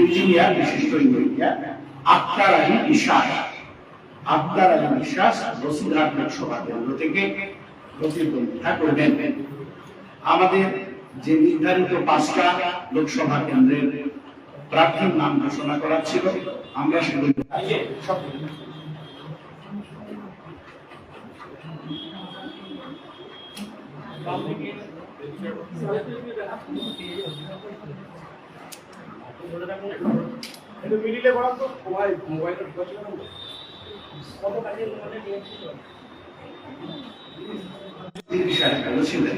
Engineer বিশিষ্ট engineer Akter Ali বিশ্বাস আক্তার আলী বিশ্বাস বসিরহাট লোকসভা কেন্দ্র থেকে প্রতিদ্বন্দ্বিতা করবেন। আমাদের যে নির্ধারিত পাঁচটা লোকসভা কেন্দ্রের প্রার্থীর নাম ঘোষণা করা ছিল, আমরা সেগুলি মানে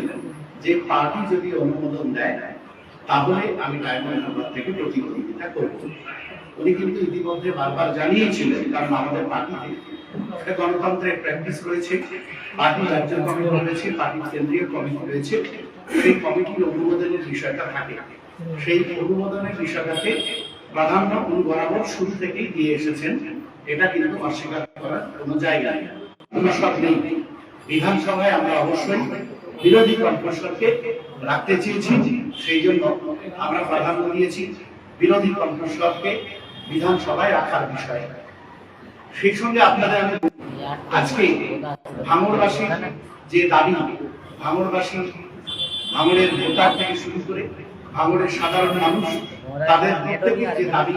যে পার্টি যদি অনুমোদন দেয়, তাহলে আমি ডায়মন্ড থেকে প্রতিদ্বন্দ্বিতা করব। উনি কিন্তু ইতিমধ্যে বারবার জানিয়েছিলেন, কারণ আমাদের পার্টিতে একটা গণতন্ত্রের প্র্যাকটিস রয়েছে। পার্টি রাজ্য কমিটি রয়েছে, পার্টির কেন্দ্রীয় কমিটি রয়েছে। সেই কমিটির অনুমোদনের বিষয়টা থাকে। সেই অনুমোদনের বিষয়টাকে প্রাধান্য বরাবর শুরু থেকেই দিয়ে এসেছেন। এটা কিন্তু অস্বীকার করার কোনো জায়গা নেই। কোনো সব নেই। বিধানসভায় আমরা অবশ্যই বিরোধী কণ্ঠস্বরকে রাখতে চেয়েছি। সেই জন্য আমরা প্রাধান্য দিয়েছি বিরোধী কণ্ঠস্বরকে বিধানসভায় রাখার বিষয়ে। সেই সঙ্গে আপনাদের আমি আজকে ভাঙড়বাসী যে দাবি, ভাঙড়বাসী ভাঙরের ভোটার থেকে শুরু করে ভাঙড়ের সাধারণ মানুষ, তাদের প্রত্যেকের যে দাবি,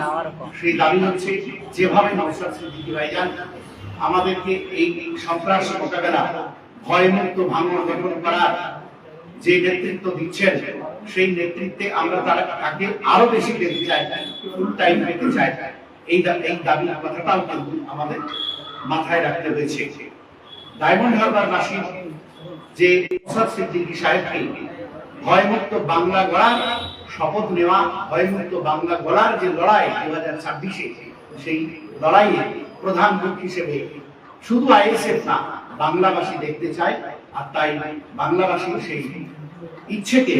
সেই দাবি হচ্ছে যেভাবে নওশাদ সিদ্দিকী ভাইজান আমাদেরকে এই সন্ত্রাস মোকাবেলা, ভয়মুক্ত ভাঙড় গঠন করার যে নেতৃত্ব দিচ্ছেন, সেই নেতৃত্বে আমরা তারা তাকে আরও বেশি পেতে চাই ফুল টাইম পেতে চাই। এই এই দাবি কথাটাও কিন্তু আমাদের মাথায় রাখতে হয়েছে। ডায়মন্ড হারবার বাসী যে সিদ্দিকী সাহেবকে ভয়মুক্ত বাংলা গড়ার শপথ নেওয়া, ভয়মুক্ত বাংলা গড়ার যে লড়াই দু হাজার ছাব্বিশে, সেই লড়াইয়ে প্রধান মুখ হিসেবে শুধু আইএসএফ না, বাংলাবাসী দেখতে চায়, আর তাই বাংলাবাসীর সেই ইচ্ছেকে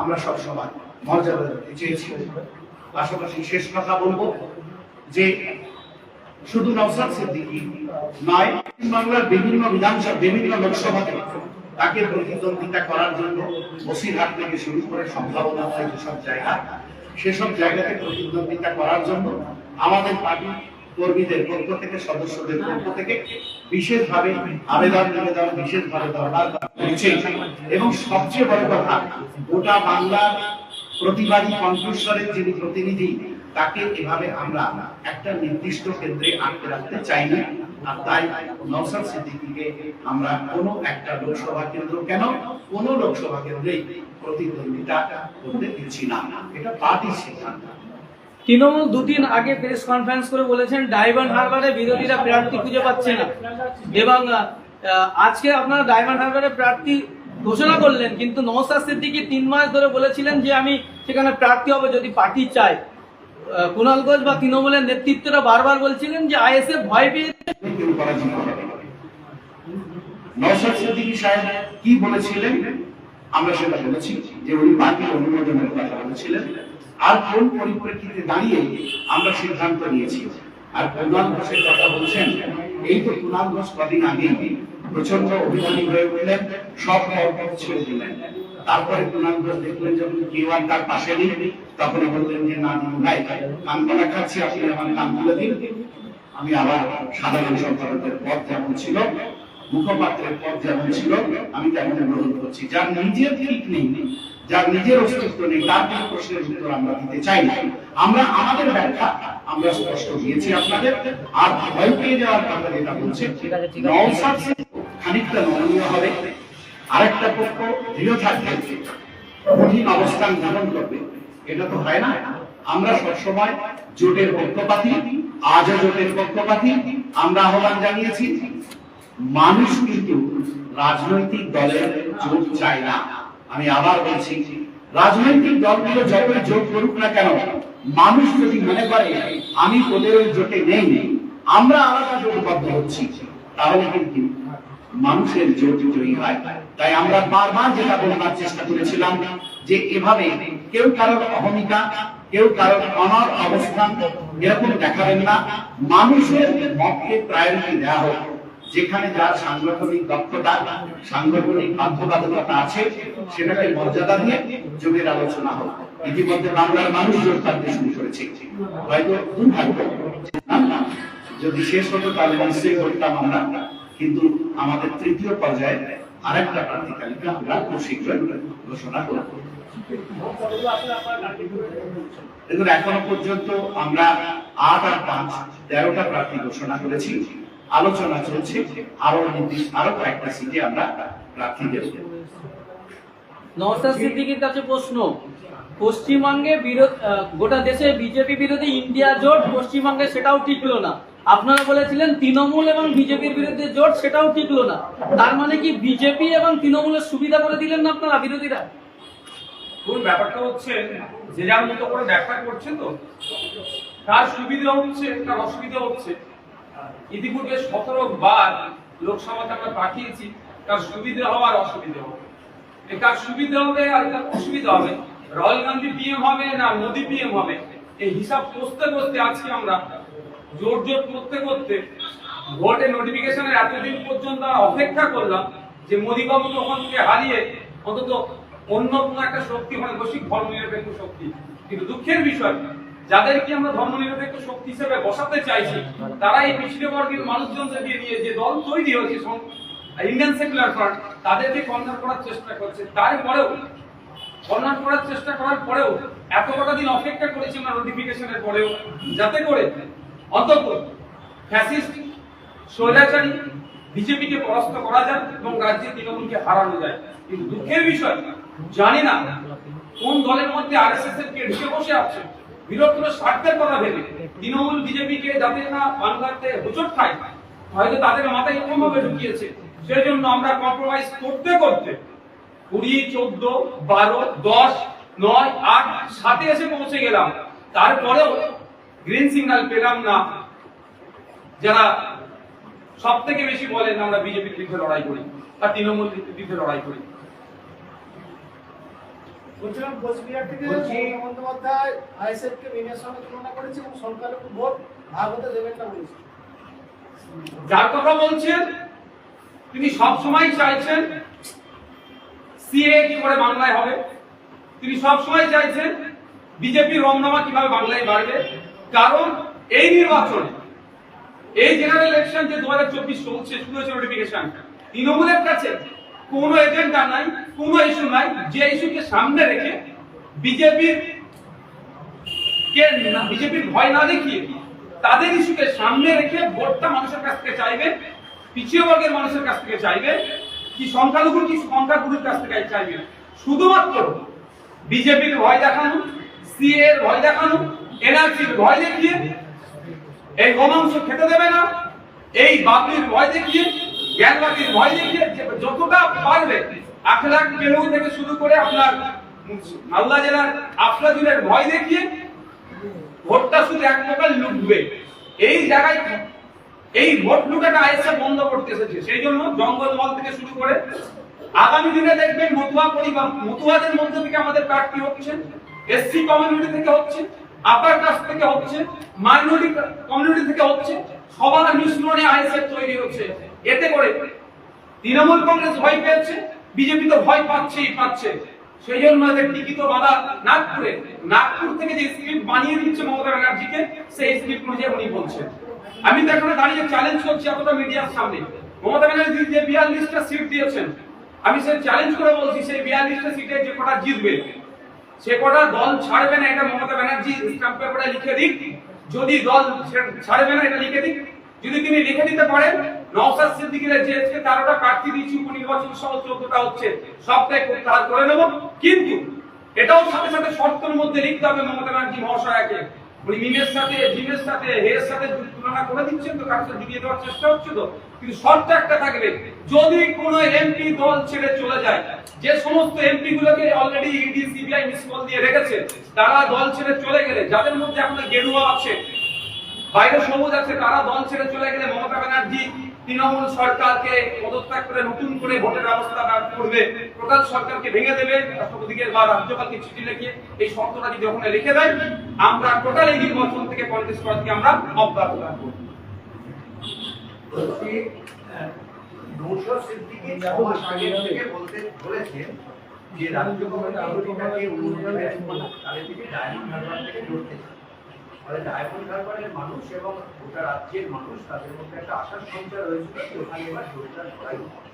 আমরা সবসময় মর্যাদা দিতে চেয়েছি। পাশাপাশি শেষ কথা বলব যে শুধু নওসাদ সিদ্দিকী নয় বাংলার বিভিন্ন বিধানসভা বিভিন্ন লোকসভাতে তাকে প্রতিদ্বন্দ্বিতা করার জন্য বসিরহাট থেকে শুরু করে সম্ভাবনা হয় যেসব জায়গা, সেসব জায়গাতে প্রতিদ্বন্দ্বিতা করার জন্য আমাদের পার্টি কর্মীদের পক্ষ থেকে, সদস্যদের পক্ষ থেকে বিশেষভাবে আবেদন নিবেদন, বিশেষভাবে দরবার করা হয়েছে। এবং সবচেয়ে বড় কথা, গোটা বাংলার প্রতিবাদী কণ্ঠস্বরের যিনি প্রতিনিধি, তাকে এভাবে আমরা একটা নির্দিষ্ট কেন্দ্রে আটকে রাখতে চাই না আর তাই সিদ্দিকীকে আমরা একটা লোকসভা কেন্দ্র কেন লোকসভা কেন্দ্রেই প্রতিদ্বন্দ্বিতা করতে দিচ্ছি না। এটা পার্টির সিদ্ধান্ত। তৃণমূল দুদিন আগে প্রেস কনফারেন্স করে বলেছেন ডায়মন্ড হারবারে বিরোধীরা প্রার্থী খুঁজে পাচ্ছে না। এবং আজকে আপনারা ডায়মন্ড হারবারে প্রার্থী ঘোষণা করলেন কিন্তু নওসাদ সিদ্দিকী তিন মাস ধরে বলেছিলেন যে আমি সেখানে প্রার্থী হবে যদি পার্টি আহ, কুণাল ঘোষ বা তৃণমূলের নেতৃত্বরা বারবার বলছিলেন যে আইএসএফ ভয় পেয়ে কি বলেছিলেন? আমরা সেটা বলেছি যে উনি পার্টির অনুমোদনের কথা বলেছিলেন। আর কোন পরিপ্রেক্ষিতে দাঁড়িয়ে আমরা সিদ্ধান্ত নিয়েছি? আর কুণাল ঘোষের কথা বলছেন, এই তো কুণাল ঘোষ কদিন আগে প্রচণ্ড অভিমানী হয়ে উঠলেন, সব ছেড়ে দিলেন। তারপরে কুণাল ঘোষ দেখলেন যখন কেউ আর তার পাশে নেই তখন বললেন যে না ভাই কান করা খাচ্ছি আপনি আমার কান তুলে দিন। আমি আবার সাধারণ সম্পাদকের পদ যেমন ছিল মুখপাত্রের পদ যেমন ছিল আমি তেমন গ্রহণ করছি। যার নিজের ঠিক নেই যার নিজের অস্তিত্ব নেই তার কোনো প্রশ্নের উত্তর আমরা দিতে চাই না। আমরা আমাদের ব্যাখ্যা আমরা স্পষ্ট দিয়েছি আপনাদের। আর ভয় পেয়ে যাওয়ার কথা যেটা বলছে খানিকটা নমনীয় হবে। আরেকটা পক্ষ দৃঢ় থাকবে কঠিন অবস্থান গ্রহণ করবে। এটা তো হয় না। আমরা সবসময় জোটের পক্ষপাতী, আজও জোটের পক্ষপাতী। আমরা আহ্বান জানিয়েছি, মানুষ কিন্তু রাজনৈতিক দলের জোট চায় না। আমি আবার বলছি, রাজনৈতিক দলগুলো যতই জোট করুক না কেন, মানুষ যদি মনে করে, আমি ওদের ওই জোটে নেই, আমরা আলাদা জোটবদ্ধ হচ্ছি তাহলে কিন্তু মানুষের জোট জয়ী হয়। তাই আমরা বারবার যেটা বলবার চেষ্টা করেছিলাম যে এভাবে কেউ কারোর অহমিকা, কেউ কারোর অনর অবস্থান এরকম দেখাবেন না। মানুষের মতকে প্রায়োরিটি দেওয়া হোক, যেখানে যার সাংগঠনিক দক্ষতা, সাংগঠনিক বাধ্যবাধকতা আছে, সেটাকে মর্যাদা দিয়ে যুগের আলোচনা হোক। ইতিমধ্যে বাংলার মানুষ জোর টানতে শুরু করেছে। হয়তো দুর্ভাগ্য। যদি শেষ হতো তাহলে নিশ্চয়ই করতাম আমরা। কিন্তু আমাদের তৃতীয় পর্যায়ে আরেকটা প্রার্থী তালিকা আমরা খুব শীঘ্রই ঘোষণা করব। দেখুন, এখনও পর্যন্ত আমরা আট আর পাঁচ, তেরোটা প্রার্থী ঘোষণা করেছি। আলোচনা চলছে। আরও নির্দিষ্ট, আরও কয়েকটা সিটে আমরা প্রার্থী দেব নওসাদ সিদ্দিকীর কাছে প্রশ্ন। পশ্চিমবঙ্গে গোটা দেশে বিজেপি বিরোধী ইন্ডিয়া জোট পশ্চিমবঙ্গে সেটাও টিকলো না। আপনারা বলেছিলেন তৃণমূল এবং বিজেপির বিরুদ্ধে জোট, সেটাও টিকলো না। তার মানে কি বিজেপি এবং তৃণমূলের সুবিধা করে দিলেন না আপনারা বিরোধীরা? কোন ব্যাপারটা হচ্ছে, যে যার মতো করে ব্যাখ্যা করছেন তো, তার সুবিধা হচ্ছে, তার অসুবিধা হচ্ছে। ইতিপূর্বে সতেরো বার লোকসভাতে আমরা পাঠিয়েছি, তার সুবিধা হওয়ার অসুবিধা হবে। কার সুবিধা হবে আর কার অসুবিধা হবে? রাহুল গান্ধী পিএম হবে না মোদী পিএম হবে? এই হিসাব করতে করতে আজকে আমরা। জোর জোর করতে করতে ভোটের নোটিফিকেশনের এতদিন পর্যন্ত অপেক্ষা করলাম যে মোদী বাবু তখন থেকে হারিয়ে অন্তত অন্য কোনো একটা শক্তি মানে বৈশ্বিক ধর্মনিরপেক্ষ শক্তি। কিন্তু দুঃখের বিষয়, যাদেরকে আমরা ধর্মনিরপেক্ষ শক্তি হিসেবে বসাতে চাইছি, তারা এই পিছিয়ে বর্গের মানুষজনকে দিয়ে দিয়ে যে দল তৈরি হয়েছে ইন্ডিয়ান সেকুলার ফ্রন্ট তাদেরকে কর্নার করার চেষ্টা করছে তারপরেও কর্নার করার চেষ্টা করার পরেও এত কটা দিন অপেক্ষা করেছি আমরা নোটিফিকেশনের পরেও, যাতে করে অন্তত ফ্যাসিস্ট, স্বৈরাচারী, বিজেপিকে পরাস্ত করা যায় এবং রাজ্যে তৃণমূলকে হারানো যায়। কিন্তু দুঃখের বিষয়, জানি না কোন দলের মধ্যে আরএসএস এর কে ঢুকে বসে আছে। বৃহত্তর স্বার্থের কথা ভেবে তৃণমূল, বিজেপিকে যাতে না বাংলাতে হোচট খায়, হয়তো তাদের মাথায় এরকম ভাবে ঢুকিয়েছে। সেই জন্য আমরা কম্প্রোমাইজ করতে করতে কুড়ি, চোদ্দ, বারো, দশ, নয়, আট সাথে এসে পৌঁছে গেলাম। তারপরেও গ্রিন সিগন্যাল পেলাম না। যারা সব থেকে বেশি বলেন আমরা বিজেপির বিরুদ্ধে লড়াই করি বা তৃণমূল বিরুদ্ধে লড়াই করি। বলছিলাম কোচবিহার থেকে বন্দ্যোপাধ্যায় আইএসএফ কে বিনের সঙ্গে তুলনা করেছে এবং সংখ্যালঘু ভোট ভাগ হতে দেবেন না বলেছে। যার কথা বলছেন তিনি সব সময় চাইছেন সিএ কি করে বাংলায় হবে। তিনি সব সময় চাইছেন বিজেপি রমনামা কীভাবে বাংলায় বাড়বে। কারণ এই নির্বাচনে, এই জেনারেল ইলেকশন যে দু হাজার চব্বিশ চলছে শুরু হয়েছে নোটিফিকেশন তৃণমূলের কাছে কোনো এজেন্ডা নাই, কোনো ইস্যু নাই। যে ইস্যুকে সামনে রেখে বিজেপির বিজেপির ভয় না দেখিয়ে তাদের ইস্যুকে সামনে রেখে ভোটটা মানুষের কাছ থেকে চাইবে, পিছিয়ে বর্গের মানুষের কাছ থেকে চাইবে, কি সংখ্যালঘুর, কি সংখ্যাগুরুর কাছ থেকে চাইবে শুধুমাত্র বিজেপির ভয় দেখানো, সিএ এর ভয় দেখানো এনআরসির ভয় দেখিয়ে, এই গোমাংস খেতে দেবে না। এই বাতির ভয় দেখিয়ে, জ্ঞানবাতির ভয় দেখিয়ে যতটা পারবে আখলাখ কেরু থেকে শুরু করে আপনার মালদা জেলার আফলাজুলের ভয় দেখিয়ে, ভোটটা শুধু এক প্রকার লুটবে। এই জায়গায় এই ভোট লুটাটা আইএসএফ বন্ধ করতে এসেছে। সেই জন্য জঙ্গল মহল থেকে শুরু করে আগামী দিনে দেখবেন মতুয়া পরিবার মতুয়াদের মধ্যে থেকে আমাদের প্রার্থী হচ্ছে এসসি কমিউনিটি থেকে হচ্ছে আপার কাস্ট থেকে হচ্ছে, মাইনরিটি, কমিউনিটি থেকে হচ্ছে, সবার মিশ্রণে আইএসএফ তৈরি হচ্ছে। এতে করে তৃণমূল কংগ্রেস ভয় পেয়েছে, বিজেপি তো ভয় পাচ্ছেই, পাচ্ছে। সেই জন্য এদের টিকিট বাধা নাগপুরে। নাগপুর থেকে যে স্ক্রিপ্ট বানিয়ে দিচ্ছে মমতা ব্যানার্জিকে, সেই স্ক্রিপ্ট অনুযায়ী উনি বলছেন। আমি তো এখানে দাঁড়িয়ে চ্যালেঞ্জ করছি এতটা মিডিয়ার সামনে। মমতা ব্যানার্জি যে বিয়াল্লিশটা সিট দিয়েছেন, আমি সে চ্যালেঞ্জ করে বলছি, সেই বিয়াল্লিশটা সিটে যে কটা জিতবে সে কটা দল ছাড়বে না, এটা মমতা ব্যানার্জি স্ট্যাম্প পেপারে লিখে দিক। যদি দল ছাড়বে না, এটা লিখে দিক। যদি তিনি লিখে দিতে পারেন নওসাদ সিদ্দিকের যে আজকে তেরোটা প্রার্থী দিয়েছি, উপনির্বাচন সহ চোদ্দটা হচ্ছে, সবটাই প্রত্যাহার করে নেব। কিন্তু এটাও সাথে সাথে শর্তের মধ্যে লিখতে হবে মমতা ব্যানার্জি মহাশয়াকে। মিমের সাথে, জিমের সাথে হের সাথে তুলনা করে দিচ্ছেন তো কারোর সাথে দেওয়ার চেষ্টা হচ্ছে তো। কিন্তু শর্ত একটা থাকবে, যদি কোন এমপি দল ছেড়ে চলে যায়, যে সমস্ত এমপি গুলোকে already ED CBI miss call দিয়ে রেখেছে, তারা দল ছেড়ে চলে গেলে, যাদের মধ্যে আপনার গেরুয়া আছে, বাইরে সবুজ আছে, তারা দল ছেড়ে চলে গেলে মমতা ব্যানার্জি তৃণমূল সরকারকে পদত্যাগ করে নতুন করে ভোটের ব্যবস্থা করবে টোটাল সরকারকে ভেঙে দেবে রাষ্ট্রপতিকে বা রাজ্যপালকে চিঠি লিখে এই শর্তটা যদি ওখানে লিখে দেয়, আমরা টোটাল এই নির্বাচন থেকে কংগ্রেস পার্টিকে আমরা অব্যাহত রাখব। নৌশদ সিদ্দিকী মাস আগে থেকে বলতে বলেছেন যে রাজ্য কমিটি অনুমোদন তাদের থেকে ডায়মন্ড থেকে লড়তে ফলে ডায়মন্ড হারবারের মানুষ এবং গোটা রাজ্যের মানুষ তাদের মধ্যে একটা আশার সঞ্চার হয়েছিল যে ওখানে এবার লড়াই হবে।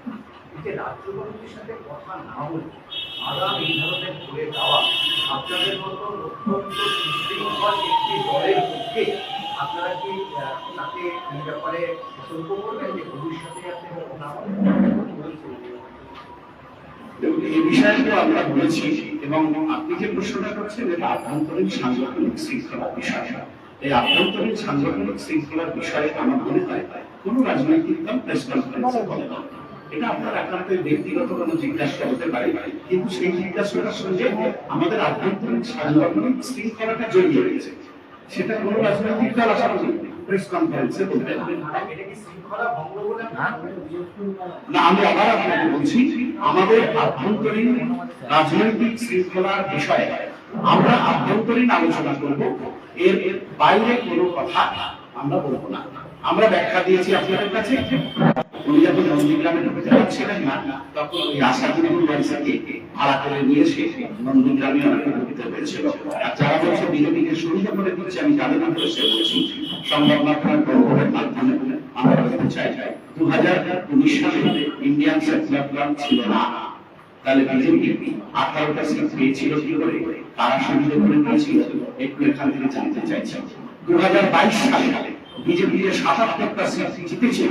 এতে রাজ্য কমিটির সাথে কথা না বলে আগাম এই ধরনের করে দেওয়া আপনাদের মতো অত্যন্ত সুশৃঙ্খল একটি দলের পক্ষে আপনারা কি তাকে এই ব্যাপারে সতর্ক করবেন যে ভবিষ্যতে আপনি না এই আমরা বলেছি, এবং আপনি যে প্রশ্নটা করছেন, এটা আভ্যন্তরীণ সাংগঠনিক শৃঙ্খলার বিষয়। এই আভ্যন্তরীণ সাংগঠনিক শৃঙ্খলার বিষয়ে আমার মনে হয় কোনো রাজনৈতিক দল প্রেস না। এটা আপনার ব্যক্তিগত কোনো জিজ্ঞাসা হতে পারে, কিন্তু সেই জিজ্ঞাসাটার সঙ্গে আমাদের আভ্যন্তরীণ সাংগঠনিক শৃঙ্খলাটা জড়িয়ে রয়েছে। সেটা কোনো রাজনৈতিক দল আশা করি প্রেস কনফারেন্সে বলতে পারে এটা কি শৃঙ্খলা ভঙ্গ বলে আপনারা করছেন? না আমি আবার আপনাকে বলছি আমাদের আভ্যন্তরীণ রাজনৈতিক শৃঙ্খলার বিষয়ে আমরা আভ্যন্তরীণ আলোচনা করব। এর বাইরে কোনো কথা আমরা বলব না। আমরা ব্যাখ্যা দিয়েছি আপনাদের কাছে। উনি যখন নন্দীগ্রামে ঢুকতে না, তখন ওই আশাদিন ইউনিভার্সিটি ভাড়া করে নিয়ে এসে নন্দীগ্রামে অনেকে ঢুকতে হয়েছিল আর যারা বলছে বিজেপিকে সুবিধা করে দিচ্ছে, আমি তাদের উদ্দেশ্যে বলছি, সংবাদ মাধ্যমের প্রভাবের মাধ্যমে আমরা বলতে চাই দু হাজার উনিশ সালে ইন্ডিয়ান সেকুলার ফ্রন্ট ছিল না। তাহলে বিজেপি আঠারোটা সিট পেয়েছিল কি করে? তারা সুবিধা করে নিয়েছিল একটু এখান থেকে জানতে চাইছি। দু হাজার বাইশ সালে বিজেপি যে সাতাত্তরটা সিট জিতেছিল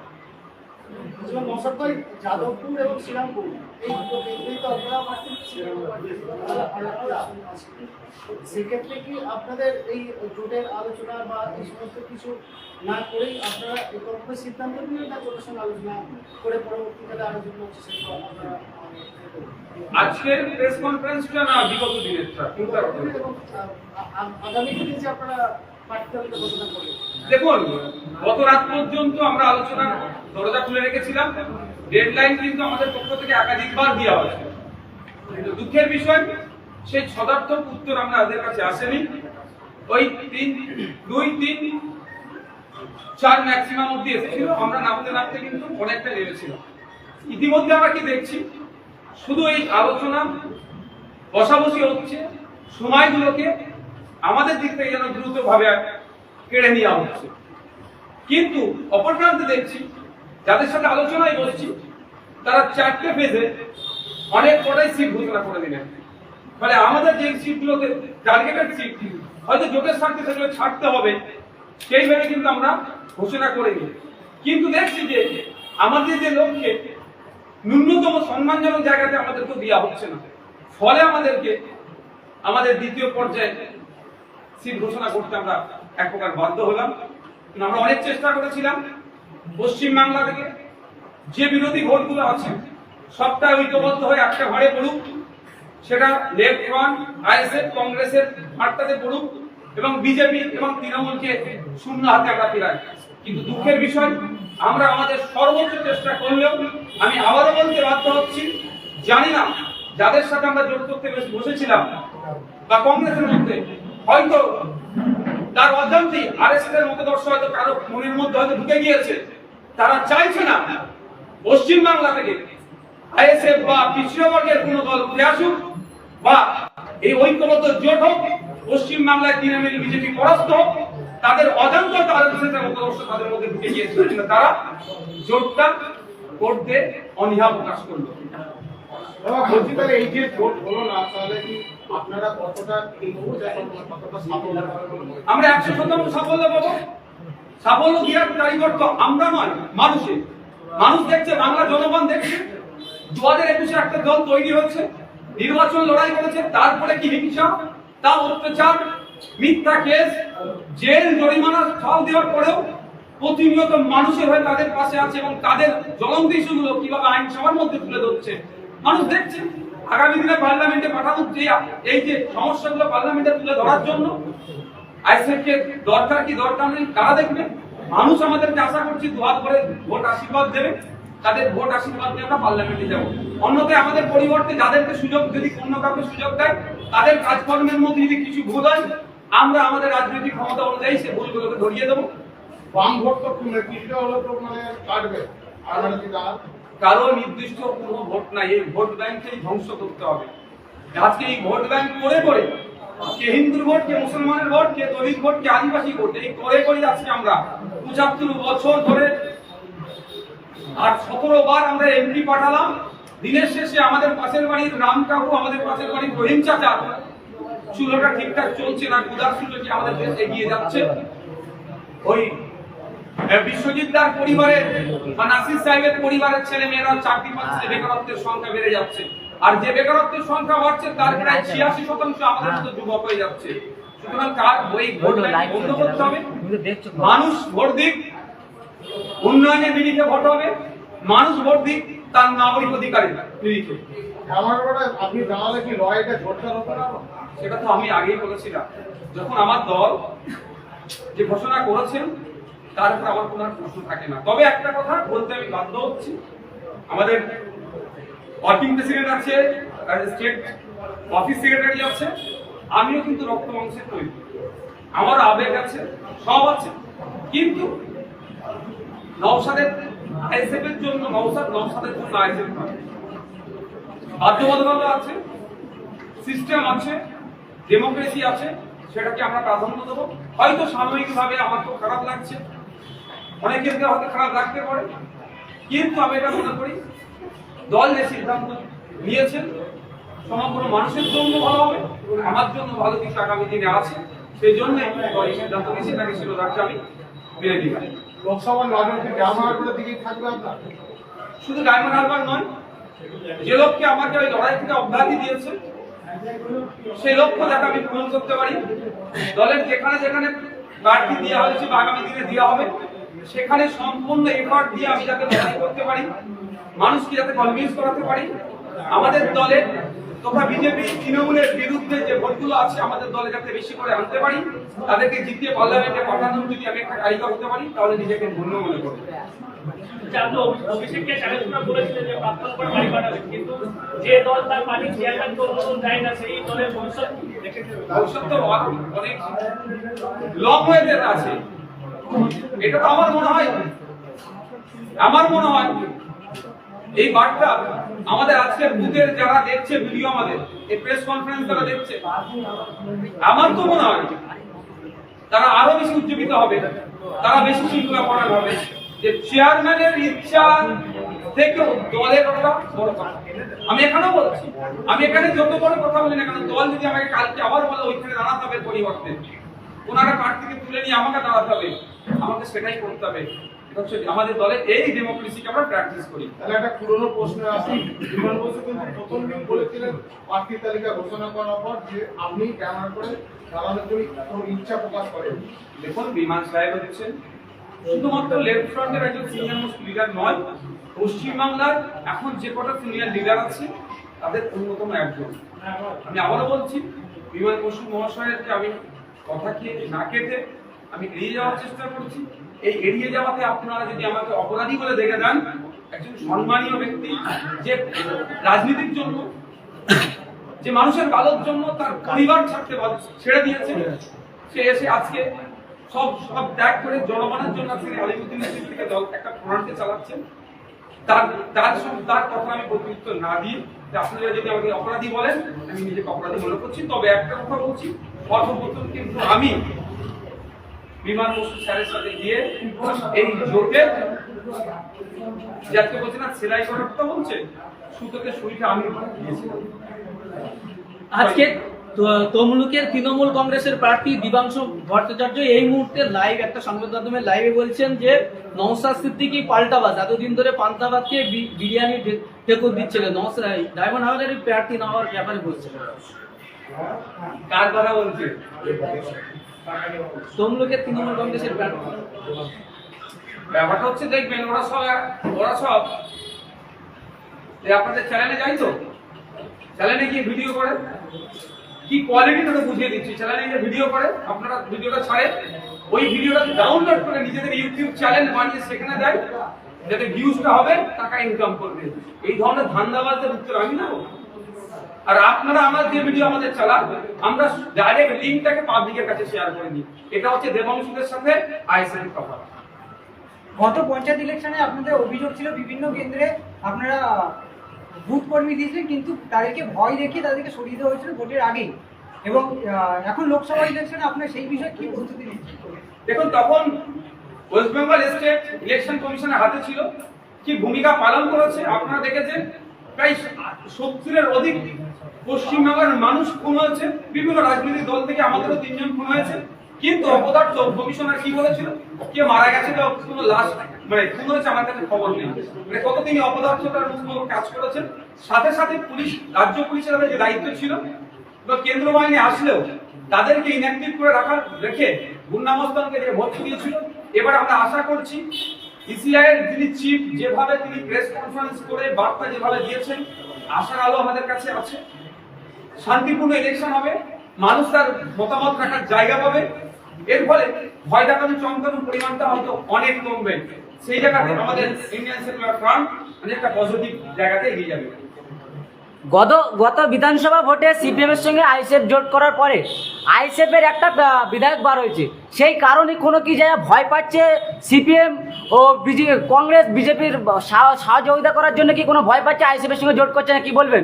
মশাদ যাদবপুর এবং শ্রীরামপুর এই দুটো কেন্দ্রেই তো আপনারা সেক্ষেত্রে কি আপনাদের এই জোটের আলোচনা বা এই সমস্ত কিছু না করেই আপনারা এককভাবে সিদ্ধান্ত নিয়ে না জোটের সঙ্গে আলোচনা করে পরবর্তীকালে আলোচনা হচ্ছে আপনারা আজকের প্রেস কনফারেন্সটা না বিগত দিনেরটা এবং আগামী দিনে যে আপনারা দেখুন, গত রাত পর্যন্ত আমরা আলোচনার দরজা খুলে রেখেছিলাম। ডেডলাইন কিন্তু আমাদের পক্ষ থেকে একাধিকবার দেওয়া হয়েছে। কিন্তু দুঃখের বিষয়, সেই সদার্থক উত্তর আমরা আমাদের কাছে আসেনি। ওই তিন, দুই, তিন, চার ম্যাক্সিমাম অব্দি এসেছিল। আমরা নামতে নামতে কিন্তু অনেকটা নেমেছিল ইতিমধ্যে আমরা কি দেখছি? শুধু এই আলোচনা বসাবসি হচ্ছে, সময়গুলোকে আমাদের দিক থেকে যেন দ্রুতভাবে কেড়ে নেওয়া হচ্ছে। কিন্তু অপর প্রান্তে দেখছি, যাদের সাথে আলোচনায় বসছি, তারা চারটে ফেজে অনেক কটাই সিট ঘোষণা করে দিলেন। ফলে আমাদের যে সিটগুলোতে টার্গেটেড সিট হয়তো জোটের স্বার্থে সেগুলো ছাড়তে হবে সেইভাবে কিন্তু আমরা ঘোষণা করে করিনি। কিন্তু দেখছি যে আমাদের যে লক্ষ্যে ন্যূনতম সম্মানজনক জায়গাতে আমাদেরকে দেওয়া হচ্ছে না। ফলে আমাদেরকে, আমাদের দ্বিতীয় পর্যায়ে সিট ঘোষণা করতে আমরা এক প্রকার বাধ্য হলাম। আমরা অনেক চেষ্টা করেছিলাম পশ্চিম বাংলা থেকে। যে বিরোধী ভোটগুলো আছে, সবটা ঐক্যবদ্ধ হয়ে একটা ঘরে পড়ুক, সেটা লেফট ফ্রন্ট আইএসএফ কংগ্রেসের ভাটটাতে পড়ুক এবং বিজেপি এবং তৃণমূলকে শূন্য হাতে আমরা ফেরাই। কিন্তু দুঃখের বিষয়, আমরা আমাদের সর্বোচ্চ চেষ্টা করলেও আমি আবারও বলতে বাধ্য হচ্ছি, জানি না যাদের সাথে আমরা জোট করতে বসেছিলাম বা কংগ্রেসের মধ্যে হয়তো তার অজান্তেই আরএসএস এর মতদর্শ হয়তো কারও মনের মধ্যে হয়তো ঢুকে গিয়েছে। তারা চাইছে না পশ্চিম বাংলা থেকে আইএসএফ বা পিছিয়ে বর্গের কোন দল উঠে আসুক বা এই ঐক্যবদ্ধ জোট হোক পশ্চিম বাংলায় তৃণমূল বিজেপি পরাস্ত হোক, তাদের অজান্ত এর মতদর্শ তাদের মধ্যে ঢুকে গিয়েছে কিন্তু তারা জোটটা করতে অনীহা প্রকাশ করল। এই যে ভোট হলো না, তাহলে কি আপনারা কতটা? আমরা একশো শতাংশ সাফল্য পাবো। সাফল্য দেওয়ার কারিগর তো আমরা নয় মানুষের মানুষ দেখছে, বাংলা জনগণ দেখছে। দু হাজার একুশে একটা দল তৈরি হচ্ছে, নির্বাচন লড়াই করেছে, তারপরে কি হিংসা? তা অত্যাচার, মিথ্যা কেস, জেল, জরিমানা ফল দেওয়ার পরেও প্রতিনিয়ত মানুষের হয়ে তাদের পাশে আছে এবং তাদের জ্বলন্ত ইস্যুগুলো কীভাবে আইনসভার মধ্যে তুলে ধরছে, মানুষ দেখছে। আগামী দিনে পার্লামেন্টে পাঠানো যে এই যে সমস্যাগুলো পার্লামেন্টে তুলে ধরার জন্য আইসিএফকে দরকার কি দরকার নেই কারা দেখবে। মানুষ আমাদেরকে আশা করছি দুহাত করে ভোট আশীর্বাদ দেবে, তাদের ভোট আশীর্বাদ নিয়ে আমরা পার্লামেন্টে যাব। অন্যথায় আমাদের পরিবর্তে যাদেরকে সুযোগ যদি অন্য কাউকে সুযোগ দেয়, তাদের কাজকর্মের মধ্যে যদি কিছু ভুল হয়, আমরা আমাদের রাজনৈতিক ক্ষমতা অনুযায়ী সে ভুলগুলোকে ধরিয়ে দেবো। বাম ভোট তো কিছুটা হলো তো মানে কাটবে। আর মানে? কারও নির্দিষ্ট কোনো ভোট নাই। এই ভোট ব্যাংককেই ধ্বংস করতে হবে। আজকে এই ভোট ব্যাংক করে করে কে হিন্দুর ভোট, কে মুসলমানের ভোট, কে দলিত ভোট, কে আদিবাসী ভোট, এই করে করে আজকে আমরা। পঁচাত্তর বছর ধরে আর সতেরো বার আমরা এমপি পাঠালাম। দিনের শেষে আমাদের পাশের বাড়ির রাম কাকু, আমাদের পাশের বাড়ির রহিম চাচা, চুলোটা ঠিকঠাক চলছে না, কুদার কি আমাদের দেশ এগিয়ে যাচ্ছে? ওই পরিবারের বা নাসির সাহেবের পরিবারের ছেলে মেয়েরা চাকরি পাচ্ছে বেকারত্বের সংখ্যা বেড়ে যাচ্ছে। আর যে বেকারত্বের সংখ্যা বাড়ছে তার প্রায় ছিয়াশি শতাংশ আমাদের মতো যুবক হয়ে যাচ্ছে। সুতরাং কার ব্যাংক বন্ধ করতে হবে। মানুষ ভোট দিক উন্নয়নের নিরিখে ভোট হবে। মানুষ ভোট দিক তার নাগরিক অধিকারের নিরিখে আপনি দাঁড়ালে কি লড়াইটা জোরদার হতো না? সেটা তো আমি আগেই বলেছিলাম। যখন আমার দল যে ঘোষণা করেছেন তার উপর আমার কোনো প্রশ্ন থাকে না। তবে একটা কথা বলতে আমি বাধ্য হচ্ছি। আমাদের ওয়ার্কিং প্রেসিডেন্ট আছে স্টেট অফিস সেক্রেটারি আছে, আমিও কিন্তু রক্ত মাংসের তৈরি আমার আবেগ আছে, সব আছে। কিন্তু নওশাদের আইএসএফ এর জন্য, নওশাদ নওশাদের জন্য আইএসএফ নয়। বাধ্যবাধকতা আছে সিস্টেম আছে ডেমোক্রেসি আছে, সেটাকে আমরা প্রাধান্য দেবো। হয়তো সাময়িকভাবে আমার তো খারাপ লাগছে। অনেকের হয়তো খারাপ লাগতে পারে কিন্তু আমি এটা মনে করি দল যে সিদ্ধান্ত নিয়েছেন সমগ্র মানুষের জন্য ভালো হবে আমার জন্য ভালো কিছু আগামী দিনে আছে সেই জন্য এই সিদ্ধান্ত নিয়েছে তাকে শিরোধার্য আমি মেনে দিলাম। লোকসভার রাজনৈতিক জামায়াতের দিকেই থাকবে আপনার? শুধু ডায়মন্ড হারবার নয় যে লোককে আমাকে ওই লড়াই থেকে অব্যাহতি দিয়েছে সেই লক্ষ্য যাতে আমি পূরণ করতে পারি। দলের যেখানে যেখানে প্রার্থী দেওয়া হয়েছে বা আগামী দিনে দেওয়া হবে সেখানে সম্পূর্ণ এফার্ট দিয়ে আমি যাতে লড়াই করতে পারি মানুষকে যাতে কনভিন্স করাতে পারি। আমাদের দলের তথা বিজেপি তৃণমূলের বিরুদ্ধে যে ভোটগুলো আছে আমাদের দলে যাতে বেশি করে আনতে পারি তাদেরকে জিতিয়ে পার্লামেন্টে পাঠানোর যদি আমি একটা কারিগর হতে পারি তাহলে নিজেকে ধন্য মনে করব। অভিষেককে চ্যালেঞ্জ বলেছিলেন যে প্রাক্তন করে বাড়ি পাঠাবেন কিন্তু যে দল তার পার্টির চেয়ারম্যান অনুমোদন দেয় না সেই দলের ভবিষ্যৎ ভবিষ্যৎ তো অনেক লং ওয়েতে আছে। এটা তো আমার মনে হয়। আমার মনে হয় এই বার্তা আমাদের বুথের যারা দেখছে, ভিডিও আমাদের, এই প্রেস কনফারেন্স দেখছে, আমার তো মনে হয় তারা আরও বেশি উজ্জীবিত হবে, তারা বেশি শৃঙ্খলা পরায়ণ হবে। যে চেয়ারম্যানের ইচ্ছা দলের কথা বড় কথা। আমি এখানেও বলছি, আমি এখানে যত বড় কথা বলি না কেন, দল যদি আমাকে কালকে আবার বলে ওইখানে দাঁড়াতে হবে পরিবর্তে ওনারা প্রার্থীকে তুলে নিয়ে আমাকে দাঁড়াতে হবে। আমাকে সেটাই করতে হবে। আমাদের দলে এই ডেমোক্রেসিকে আমরা প্র্যাকটিস করি। তাহলে একটা পুরনো প্রশ্ন আছে। বিমান বসু কিন্তু প্রথম দিন বলেছিলেন প্রার্থী তালিকা ঘোষণা করার পর যে আপনি ক্যামেরা করে দাঁড়ানোর জন্য ইচ্ছা প্রকাশ করেন। দেখুন বিমান সাহেব হচ্ছেন শুধুমাত্র লেফট ফ্রন্টের একজন সিনিয়র মোস্ট লিডার নয় পশ্চিমবাংলার এখন যে কটা সিনিয়র লিডার আছে তাদের অন্যতম একজন। আমি আবারও বলছি বিমান বসু মহাশয়ের যে আমি কথা খেয়ে, না কেটে আমি এড়িয়ে যাওয়ার চেষ্টা করছি। এই এড়িয়ে যাওয়াতে আপনারা যদি আমাকে অপরাধী বলে দেখে দেন, একজন সম্মানীয় ব্যক্তি যে রাজনীতির জন্য, যে মানুষের ভালোর জন্য তার পরিবার ছাড়তে ছেড়ে দিয়েছে, সে এসে আজকে সব সব ত্যাগ করে জনগণের জন্য আজকে আলিমুদ্দিনের দিক থেকে দল, একটা প্রণালীতে চালাচ্ছেন তার তার তার কথা আমি প্রত্যুত্তর না যে আপনারা যদি আমাকে অপরাধী বলেন, আমি নিজেকে অপরাধী মনে করছি। তবে একটা কথা বলছি সর্বপ্রথম কিন্তু আমি বিমান বসু স্যারের সাথে গিয়ে এই জোটের বলছে না, সেলাই কথা বলছে আমি আজকে তমলুকের তৃণমূল কংগ্রেসের প্রার্থী দিবাংশু ভট্টাচার্য এই মুহূর্তে লাইভ একটা সংবাদ মাধ্যমে লাইভে বলছেন যে নওসাদ সিদ্দিকি পাল্টাবাজ, এতদিন ধরে পান্তাবাদকে বিরিয়ানি ঠেকুর দিচ্ছিলেন। নওসাদ ডায়মন্ড হাওয়ারের প্রার্থী না হওয়ার ব্যাপারে বলছিলেন কার কথা বলছে? তমলুকের তৃণমূল কংগ্রেসের ব্যাপারটা হচ্ছে দেখবেন ওরা সব ওরা সব আপনাদের চ্যানেলে যাই তো? চ্যানেলে গিয়ে ভিডিও করে। কি কোয়ালিটি বুঝিয়ে দিচ্ছি? চ্যানেলে যে ভিডিও করে আপনারা ভিডিওটা ছাড়ে। ওই ভিডিওটা ডাউনলোড করে নিজেদের ইউটিউব চ্যানেল বানিয়ে সেখানে দেয়। যাতে ভিউজটা হবে টাকা ইনকাম করবে। এই ধরনের ধান্দাবাজদের উত্তর আমি নেব? আর আপনারা আমার যে ভিডিও আমাদের চালান আমরা ডাইরেক্ট লিঙ্কটাকে পাবলিকের কাছে শেয়ার করে দিই। এটা হচ্ছে দেবাংশুদের সাথে আইসিএন কভার গত পঞ্চায়েত ইলেকশনে আপনাদের অভিযোগ ছিল বিভিন্ন কেন্দ্রে আপনারা বুথ কর্মী দিয়েছিলেন কিন্তু তাদেরকে ভয় দেখিয়ে তাদেরকে সরিয়ে দেওয়া হয়েছিল ভোটের আগেই। এবং এখন লোকসভা ইলেকশনে আপনার সেই বিষয়ে কি প্রস্তুতি নিচ্ছেন দেখুন তখন ওয়েস্ট বেঙ্গল স্টেট ইলেকশন কমিশনের হাতে ছিল। কি ভূমিকা পালন করেছে? আপনারা দেখেছেন প্রায় সত্তরের অধিক পশ্চিমবাংলার মানুষ খুন হয়েছে, বিভিন্ন রাজনৈতিক দল থেকে আমাদেরও তিনজন খুন হয়েছে। কিন্তু অপদার্থ কমিশনার কি বলেছিল? কে মারা গেছে কোনো লাশ মানে খুন হয়েছে আমার কাছে খবর নেই। মানে কত তিনি অপদার্থতার মতো কাজ করেছেন? সাথে সাথে পুলিশ, রাজ্য পুলিশের যে দায়িত্ব ছিল, বা কেন্দ্র বাহিনী আসলেও তাদেরকে ইনঅ্যাক্টিভ করে রাখার রেখে গুন্ডামস্তানকে যে ভোট দিয়েছিল, এবার আমরা আশা করছি ইসিআই এর যিনি চিফ যেভাবে তিনি প্রেস কনফারেন্স করে বার্তা যেভাবে দিয়েছেন, আশার আলো আমাদের কাছে আছে। শান্তিপূর্ণ ইলেকশন হবে, মানুষ তার মতামত রাখার জায়গা পাবে। এর ফলে ভয় দেখানো চমকানোর পরিমাণটা হয়তো অনেক কমবে। সেই জায়গাতে আমাদের ইন্ডিয়ান সেকুলার ফ্রন্ট অনেকটা পজিটিভ জায়গাতে এগিয়ে যাবে। গত গত বিধানসভা ভোটে সিপিএমের সঙ্গে আইসেফ জোট করার পরে আইসেফ এর একটা বিধায়ক বার হয়েছে। সেই কারণে কোনো কি জায়গা ভয় পাচ্ছে সিপিএম ও বিজে, কংগ্রেস, বিজেপির সহযোগিতা করার জন্য কি কোনো ভয় পাচ্ছে? আইসেফ এর সঙ্গে জোট করছে না, কি বলবেন?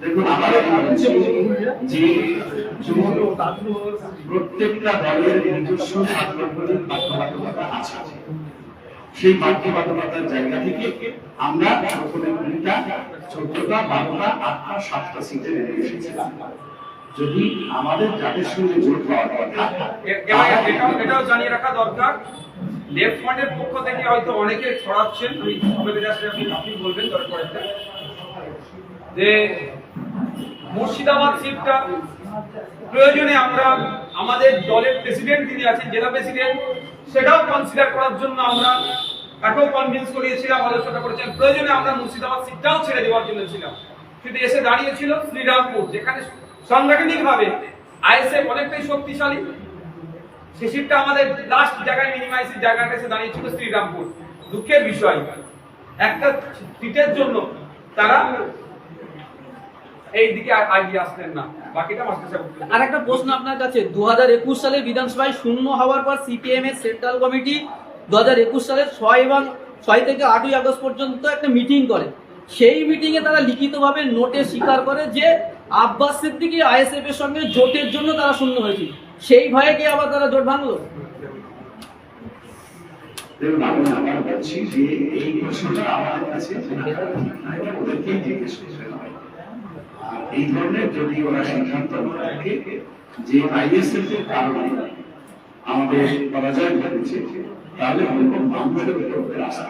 দেখুন আমাদের হচ্ছে যে প্রত্যেকটা দলের নিজস্ব সাংগঠনিক বাধ্যবাধকতা আছে। সেই বাধ্যবাধকতার জায়গা থেকে আমরা প্রথমে কুড়িটা চোদ্দটা বারোটা আটটা সাতটা সিটে নেমে এসেছিলাম যদি আমাদের যাদের সঙ্গে জোট হওয়ার কথা এটাও জানিয়ে রাখা দরকার লেফট ফ্রন্টের পক্ষ থেকে হয়তো অনেকে ছড়াচ্ছেন। আমি আপনাদের কাছে আপনি আপনি বলবেন দরকার যে মুর্শিদাবাদ সিটটা প্রয়োজনে আমরা আমাদের দলের প্রেসিডেন্ট যিনি আছেন, জেলা প্রেসিডেন্ট সেটাও কনসিডার করার জন্য আমরা তাকেও কনভিন্স করিয়েছিলাম, আলোচনা করেছেন প্রয়োজনে আমরা মুর্শিদাবাদ সিটটাও ছেড়ে দেওয়ার জন্য ছিলাম। কিন্তু এসে দাঁড়িয়েছিল শ্রীরামপুর, যেখানে সাংগঠনিক ভাবে আইএসএফ অনেকটাই শক্তিশালী। সে সিটটা আমাদের লাস্ট জায়গায় মিনিমাইজের জায়গাটা এসে দাঁড়িয়েছিল শ্রীরামপুর। দুঃখের বিষয়, একটা সিটের জন্য তারা এই দিকে আর এগিয়ে আসতেন না। বাকিটা মাস্টার সাহেব আর একটা প্রশ্ন আপনার কাছে দু হাজার একুশ সালে বিধানসভায় শূন্য হওয়ার পর সিপিএম এর সেন্ট্রাল কমিটি দু হাজার একুশ সালের ছয় এবং ছয় থেকে আটই আগস্ট পর্যন্ত একটা মিটিং করে। সেই মিটিং এ তারা লিখিতভাবে নোটে স্বীকার করে যে আব্বাস সিদ্দিকী আইএসএফ এর সঙ্গে জোটের জন্য তারা শূন্য হয়েছিল। সেই ভয়ে কি আবার তারা জোট ভাঙলো? দেখুন আমি বলছি যে এই প্রশ্নটা আমাদের কাছে ওদেরকেই জিজ্ঞেস আর এই ধরনের যদি ওরা সিদ্ধান্ত থাকে যে আইএসএফ এর কারণে আমাদের পরাজয় ঘটেছে, তাহলে আমাদের মানুষের উপরে আস্থা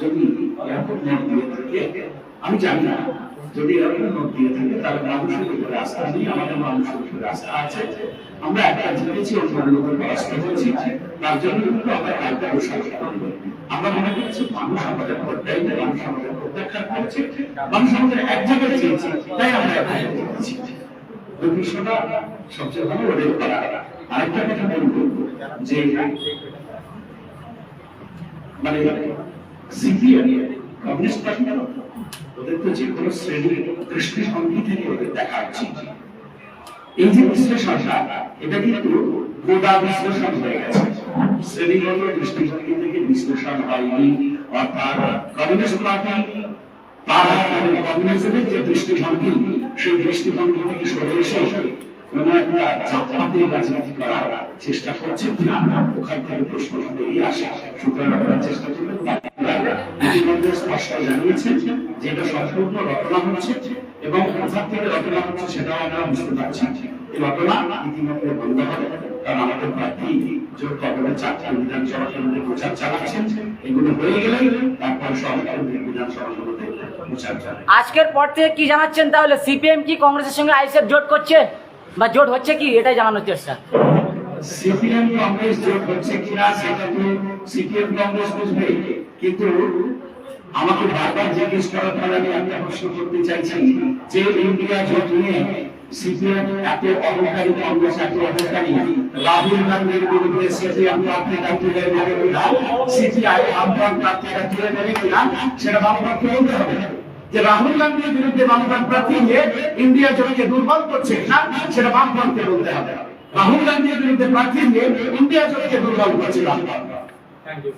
যদি এরকম মত দিয়ে থাকে, আমি জানি না। যদি এরকম নোট দিয়ে থাকে, তাহলে মানুষের উপরে আস্থা নেই, আমাদের মানুষের উপরে আস্থা আছে। আমরা একটা জিতেছি অন্যগুলোকে পরাস্ত হয়েছি তার জন্য কিন্তু আমরা কালকে অনুসরণ করব আমরা মনে করছি মানুষ আমাদের ভোটটাই মানুষ আমাদের প্রত্যাখ্যান করেছে, মানুষ আমাদের এক জায়গায় চেয়েছে, তাই আমরা এখানে জিতেছি ওই বিষয়টা সবচেয়ে ভালো ওদের করা আরেকটা কথা বলব, যে মানে সিপিএম, কমিউনিস্ট পার্টি ওদের তো যে কোনো শ্রেণির ওদের এই যে বিশ্লেষণটা, এটা কিন্তু বিশ্লেষণ হয়ে গেছে। শ্রেণীগত দৃষ্টিভঙ্গি থেকে বিশ্লেষণ হয়নি, অর্থাৎ পার্টি, তারা মানে যে দৃষ্টিভঙ্গি, সেই দৃষ্টিভঙ্গি থেকে সরে এসে চেষ্টা করছে কিনা ওখান থেকে প্রশ্ন এই আসে সুতরাং আমরা চেষ্টা করবেন স্পষ্ট জানিয়েছেন যে এটা সম্পূর্ণ হচ্ছে এবং কোথা থেকে হচ্ছে আমরা বুঝতে পারছি হবে আজকের পর থেকে কি জানাচ্ছেন তাহলে সিপিএম কি কংগ্রেসের সঙ্গে আইসিএফ জোট করছে? বা জোট হচ্ছে কি? এটাই জানানোর চেষ্টা। সিপিএম কংগ্রেস জোট হচ্ছে কিনা সেটা তো সিপিএম কংগ্রেস বুঝবে। কিন্তু আমাকে বারবার জিজ্ঞেস করার ফলে আমি একটা প্রশ্ন করতে চাইছি যে ইন্ডিয়া জোট নিয়ে সিপিএম এত অহংকারী কংগ্রেস, এত অহংকারী, রাহুল গান্ধীর বিরুদ্ধে তুলে নেবে কিনা, সিপিআই প্রার্থীরা তুলে নেবে কিনা, সেটা হবে। যে রাহুল গান্ধীর বিরুদ্ধে বামফ্রন্ট প্রার্থী নিয়ে ইন্ডিয়া জোটকে দুর্বল করছে, না, সেটা বামফ্রন্টকে বলতে হবে। রাহুল গান্ধীর বিরুদ্ধে প্রার্থী নিয়ে ইন্ডিয়া জোটকে দুর্বল করছে বামপন্থ থ্যাংক ইউ